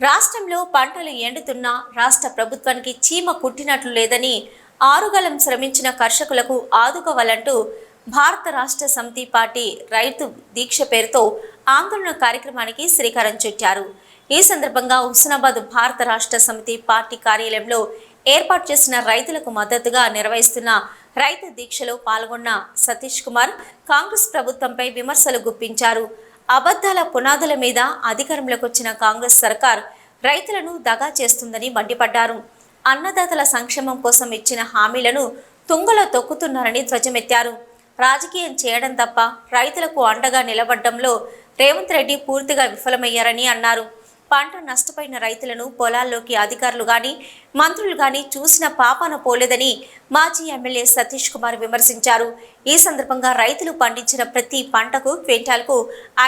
రాష్ట్రంలో పంటలు ఎండుతున్నా రాష్ట్ర ప్రభుత్వానికి చీమ కుట్టినట్లు లేదని ఆరుగలం శ్రమించిన కర్షకులకు ఆదుకోవాలంటూ భారత రాష్ట్ర సమితి పార్టీ రైతు దీక్ష పేరుతో ఆందోళన కార్యక్రమానికి శ్రీకారం చుట్టారు. ఈ సందర్భంగా హుస్నాబాద్ భారత రాష్ట్ర సమితి పార్టీ కార్యాలయంలో ఏర్పాటు చేసిన రైతులకు మద్దతుగా నిర్వహిస్తున్న రైతు దీక్షలో పాల్గొన్న సతీష్ కుమార్ కాంగ్రెస్ ప్రభుత్వంపై విమర్శలు గుప్పించారు. అబద్ధాల పునాదుల మీద అధికారంలోకి వచ్చిన కాంగ్రెస్ సర్కార్ రైతులను దగా చేస్తుందని మండిపడ్డారు. అన్నదాతల సంక్షేమం కోసం ఇచ్చిన హామీలను తుంగలో తొక్కుతున్నారని ధ్వజమెత్తారు. రాజకీయం చేయడం తప్ప రైతులకు అండగా నిలబడ్డంలో రేవంత్ రెడ్డి పూర్తిగా విఫలమయ్యారని అన్నారు. పంట నష్టపోయిన రైతులను పొలాల్లోకి అధికారులు గాని మంత్రులు గాని చూసిన పాపాన పోలేదని మాజీ ఎమ్మెల్యే సతీష్ కుమార్ విమర్శించారు. ఈ సందర్భంగా రైతులు పండించిన ప్రతి పంటకు క్వింటాల్కు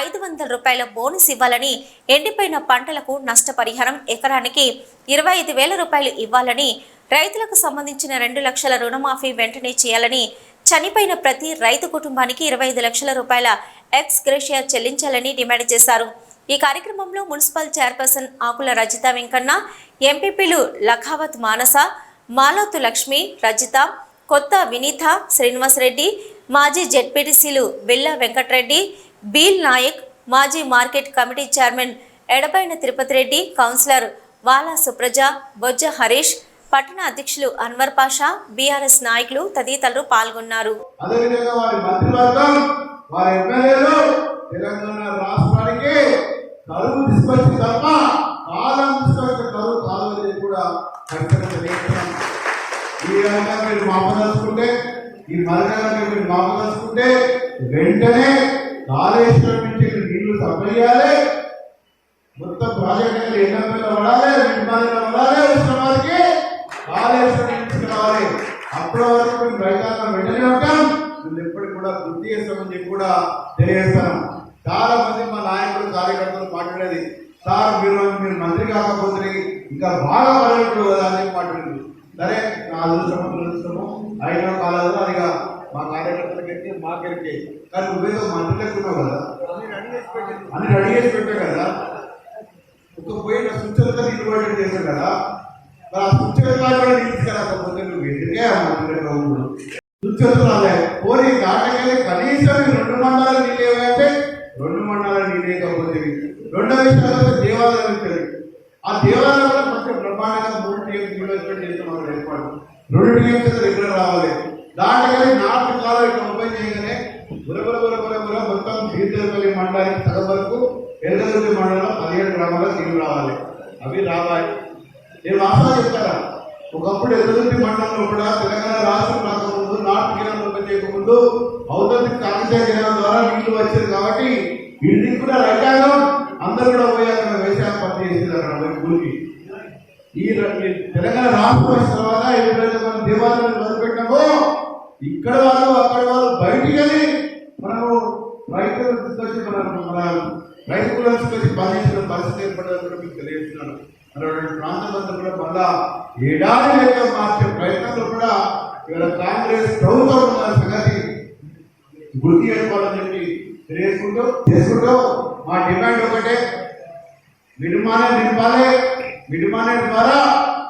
ఐదు వందల రూపాయల బోనస్ ఇవ్వాలని ఎండిపోయిన పంటలకు నష్టపరిహారం ఎకరానికి ఇరవై ఐదు వేల రూపాయలు ఇవ్వాలని రైతులకు సంబంధించిన రెండు లక్షల రుణమాఫీ వెంటనే చేయాలని చనిపోయిన ప్రతి రైతు కుటుంబానికి ఇరవై ఐదు లక్షల రూపాయల ఎక్స్ గ్రేషియా చెల్లించాలని డిమాండ్ చేశారు. ఈ కార్యక్రమంలో మున్సిపల్ చైర్పర్సన్ ఆకుల రజిత వెంకన్న ఎంపీపీలు లఖావత్ మానస మాలోతు లక్ష్మి రజిత కొత్త వినీత శ్రీనివాసరెడ్డి మాజీ జెడ్పీటీసీలు బిల్ల వెంకటరెడ్డి బీల్ నాయక్ మాజీ మార్కెట్ కమిటీ చైర్మన్ ఎడబైన తిరుపతి రెడ్డి కౌన్సిలర్ వాలా సుప్రజ బొజ్జ హరీష్ పట్టణ అధ్యక్షులు అన్వర్ పాషా బీఆర్ఎస్ నాయకులు తదితరులు పాల్గొన్నారు. తెలంగాణ రాష్ట్రానికి కరువు తీసుకొచ్చి తప్ప కాలం తీసుకొచ్చిన కరువు కాదని కూడా ఖచ్చితంగా ఈ విధంగా మీరు మాపదలుచుకుంటే ఈ మరణాలను మీరు మాపదలుచుకుంటే వెంటనే కాళేశ్వరం నుంచి నీళ్ళు సప్లయ్యాలి మొత్తం ప్రాజెక్ట్ ఎన్నో పడాలి? విమానంలో పడాలి? ఉష్ణవారికి కాళేశ్వరం నుంచి రావాలి. అప్పటి వరకు మేము రైతాంగం వెంటనే ఉంటాం. ఎప్పటికి కూడా వృద్ధి చేస్తామని చెప్పి కూడా తెలియజేస్తాను చాలా మంది మా నాయకులు కార్యకర్తలు మాట్లాడేది సార్ మీరు మీరు మంత్రి కాకపోతే ఇంకా బాగా పడేట్టు కదా అని మాట్లాడింది. సరే నా అదృష్టము దురదృష్టము అయిన కాలేదు అదిగా మా కార్యకర్తలకి మాకెళ్ళి కానీ నువ్వేదో మంత్రి లెక్కున్నావు కదా. అన్ని రెడీ చేసి పెట్టావు కదా. ఒక పోయిన సుచరిత ఇన్వర్టెడ్ చేశావు కదా. మరి ఆ సుచరిత కూడా తీసుకురాకపోతే నువ్వు ఎందుకే ఆ మంత్రిగా ఉన్నాడు సుచరితలే పోనీ దాటకెళ్ళి కనీసం రెండు మండలాలు మండలాన్ని మండలాలు రెండవ విషయాలు దేవాలయం ఉంటుంది ఆ దేవాలయం కూడా కొంచెం బ్రహ్మాండంగా మూడు టీఎం ఇన్వెస్ట్మెంట్ చేస్తున్నాం ఏర్పాటు రెండు టీఎంస్ రెగ్యులర్ రావాలి. దాంట్లో నాలుగు కాలం ఇట్లా ఓపెన్ చేయగానే బురబుర బురబుర బుర మొత్తం తీర్థపల్లి మండలానికి సగం వరకు ఎల్లదుర్తి మండలం పదిహేడు గ్రామాల నీళ్ళు రావాలి. అవి రావాలి. నేను వాస్తవం చెప్తారా ఒకప్పుడు ఎదురుంటి మండలంలో కూడా తెలంగాణ రాష్ట్రం రాకముందు నార్త్ కిరణం ఓపెన్ చేయకముందు ఔదర్తి కాకతీయ కిరణం ద్వారా నీళ్ళు వచ్చేది కాబట్టి బిల్డింగ్ కూడా రైతాంగం అందరూ కూడా పోయి అక్కడ వ్యవసాయం పని చేసేది అక్కడ ఊరికి ఈ తెలంగాణ రాష్ట్రం వచ్చిన తర్వాత ఎప్పుడైతే మనం దేవాలయాలు మొదలుపెట్టినామో ఇక్కడ వాళ్ళు అక్కడ వాళ్ళు బయటికి వెళ్ళి మనము రైతులు తీసుకొచ్చి మన మన రైతులు తీసుకొచ్చి పనిచేసిన పరిస్థితి ఏర్పడదని కూడా మీకు తెలియజేస్తున్నాను. మన ప్రాంతాలంతా కూడా మళ్ళా ఏడాది లేక మార్చే ప్రయత్నంలో కూడా ఇవాళ కాంగ్రెస్ ప్రభుత్వం ఉన్న సంగతి గుర్తు చేసుకోవాలని చెప్పి చేసుకుంటూ మా డిమాండ్ ఒకటే. మినుమానే నింపాలి మినుమానే ద్వారా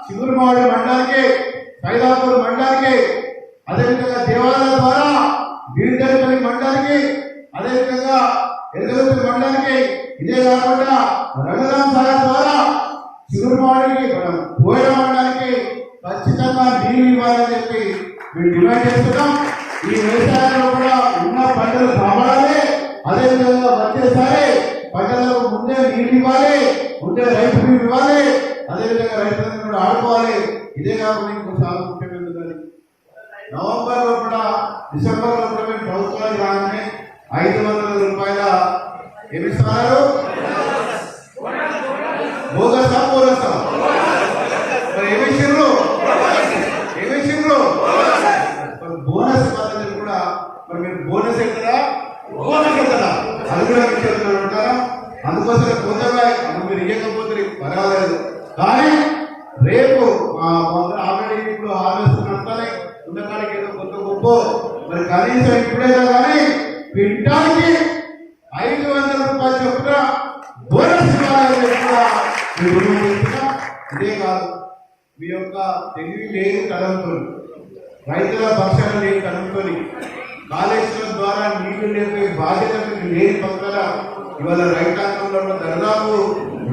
చిగురుమాడు మండలానికి సైదాపూర్ మండలానికి అదేవిధంగా దేవాలయాల ద్వారా వీరిదేపల్లి మండలానికి అదేవిధంగా ఎరుగలపల్లి మండలానికి ఇదే కాకుండా రంగరామ్ సాగర్ ద్వారా చిగురుమాడికి మనం పోయిన మండలానికి ఖచ్చితంగా నీళ్ళు ఇవ్వాలని చెప్పి మేము డిమాండ్ చేస్తున్నాం. ఈ వ్యవసాయంలో కూడా ఉన్న పంటలు కాపాడాలి. అదే విధంగా వచ్చేసారి పంటలకు ముందే నీళ్ళు ఇవ్వాలి ముందే రైతు బీమా ఇవ్వాలి అదేవిధంగా రైతులను కూడా ఆడుకోవాలి. ఇదే కాకుండా ఇంకో చాలా ముఖ్యమైనది ఉన్నది. నవంబర్లో కూడా డిసెంబర్లో కూడా మేము ప్రభుత్వానికి రాగానే ఐదు వందల రూపాయల ఏమిస్తున్నారు బోగసా బోగసా మరి ఏమి విషయంలో ఏమి విషయంలో మరి బోనస్ పద్ధతి కూడా మరి మీరు బోనస్ ఎక్కడా బోనస్ ఎక్కడా అది కూడా మీకు చెప్తున్నారు ఉంటారా అందుకోసం పోతే మీరు ఇవ్వకపోతే పర్వాలేదు కానీ రేపు ఆల్రెడీ ఇప్పుడు హార్వెస్ట్ నడతాయి ఉన్నకాడికి ఏదో కొత్త గొప్ప మరి కనీసం ఇప్పుడేదో కానీ క్వింటాల్కి ఐదు వందల రూపాయలు చొప్పున బోనస్ ఇవ్వాలని ఇదే కాదు. మీ యొక్క తెలివి లేని తలంతో రైతుల పక్షాలు లేని తలంతో కాళేశ్వరం ద్వారా నీళ్ళు లేపే బాధ్యత లేని పక్కన ఇవాళ రైతాంగంలో ఉన్న దాదాపు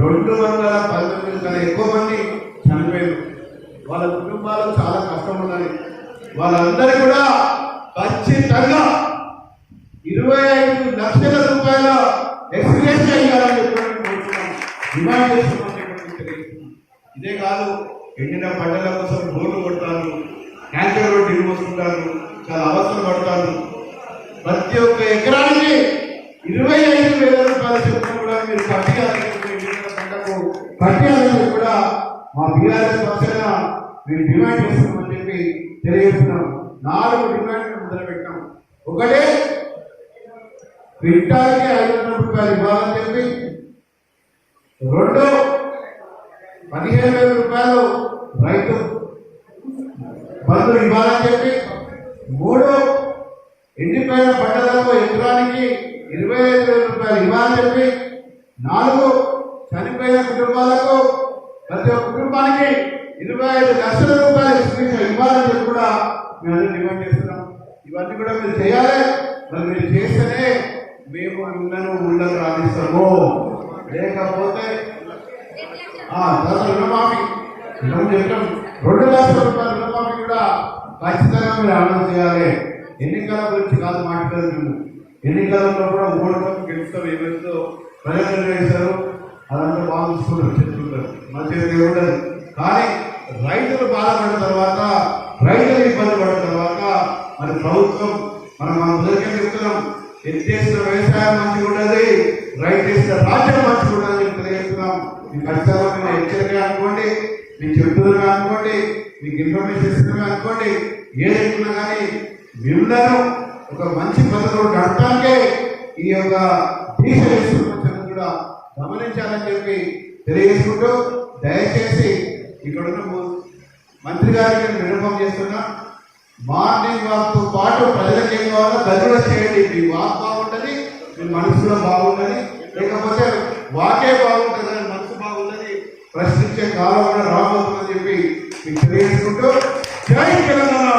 రెండు వందల పంతొమ్మిది కన్నా ఎక్కువ మంది చనిపోయారు. వాళ్ళ కుటుంబాలు చాలా కష్టం ఉన్నది. వాళ్ళందరూ కూడా ఖచ్చితంగా ఇరవై ఐదు లక్షల రూపాయల ఎక్స్పీరియన్స్ చేయాలని డిమాండ్ చేస్తున్నాం తెలియజేస్తున్నాం. ఇదే కాదు ఎండిన పంటల కోసం రోడ్లు కొడతారు ట్యాంకర్ రోడ్డు ఇరువస్తుంటారు చాలా అవసరం పడతారు. ప్రతి ఒక్క ఎకరానికి ఇరవై ఐదు వేల రూపాయల చొప్పున కూడా మీరు కట్టియాలని పంటకు కట్టియాలని కూడా మా బీఆర్ఎస్ పక్షాన మేము డిమాండ్ చేస్తున్నామని చెప్పి తెలియజేస్తున్నాం. నాలుగు డిమాండ్ మొదలుపెట్టాం ఒకటే క్వింటాల్కి ఐదు వందల రూపాయలు ఇవ్వాలని చెప్పి రెండు పదిహేను వేల రూపాయలు రైతు బంధు ఇవ్వాలని చెప్పి మూడు ఎండిపోయిన పంటలకు ఎకరానికి ఇరవై ఐదు వేల రూపాయలు ఇవ్వాలని చెప్పి నాలుగు చనిపోయిన కుటుంబాలకు ప్రతి ఒక్క కుటుంబానికి ఇరవై ఐదు లక్షల రూపాయలు ఇవ్వాలని చెప్పి కూడా మేము అందరూ డిమాండ్ చేస్తున్నాం. ఇవన్నీ కూడా మీరు చేయాలి. మరి మీరు చేస్తేనే మేము మిమ్మల్ని ఊళ్ళకు రాణిస్తాము. లేకపోతే ఆ, రుణమాఫీ రుణం చెప్పడం రెండు లక్షల రూపాయల రుణమాఫీ కూడా ఖచ్చితంగా మీరు అమలు చేయాలి. ఎన్నికల గురించి కాదు మాట్లాడదు మేము. ఎన్నికలలో కూడా ఓడటం గెలుస్తాం ఏమైందో ప్రజలు చేశారు అదంతా బాగా చూసుకుంటారు చెప్తుంటారు. మంచిగా ఉండదు కానీ రైతులు బాధపడిన తర్వాత రైతులు ఇబ్బంది పడిన తర్వాత మరి ప్రభుత్వం మనం మన ఉదయం చెప్తున్నాం ఎత్తేసిన వ్యవసాయం మంచిగా ఉండదు రైతు వేసిన రాజ్యం మంచిగా ఉండదు అని తెలియజేస్తున్నాం మీ ఖచ్చితంగా హెచ్చరిక అనుకోండి మీకు చెప్తున్నా అనుకోండి మీకు ఇన్ఫర్మేషన్ ఇస్తున్నా అనుకోండి ఏదైనా కానీ మిమ్మల్ని ఒక మంచి పద్ధతిలో నడటానికే ఈ యొక్క దీక్ష చేస్తున్న కూడా గమనించాలని చెప్పి తెలియజేసుకుంటూ దయచేసి ఇక్కడ ఉన్న మంత్రి గారికి నేను విన్నపం చేస్తున్నా. మార్నింగ్ వాక్తో పాటు ప్రజలకు ఏం కావాలో గదిలో చేయండి. మీ వాక్ బాగుంటది మీ మనసు కూడా బాగుంటది. లేకపోతే వాకే బాగుంటుంది అని మనసు బాగుంటది. ప్రశ్నించే కాలం కూడా రాబోతుందని చెప్పి మీకు తెలియజేసుకుంటూ జై తెలంగాణ.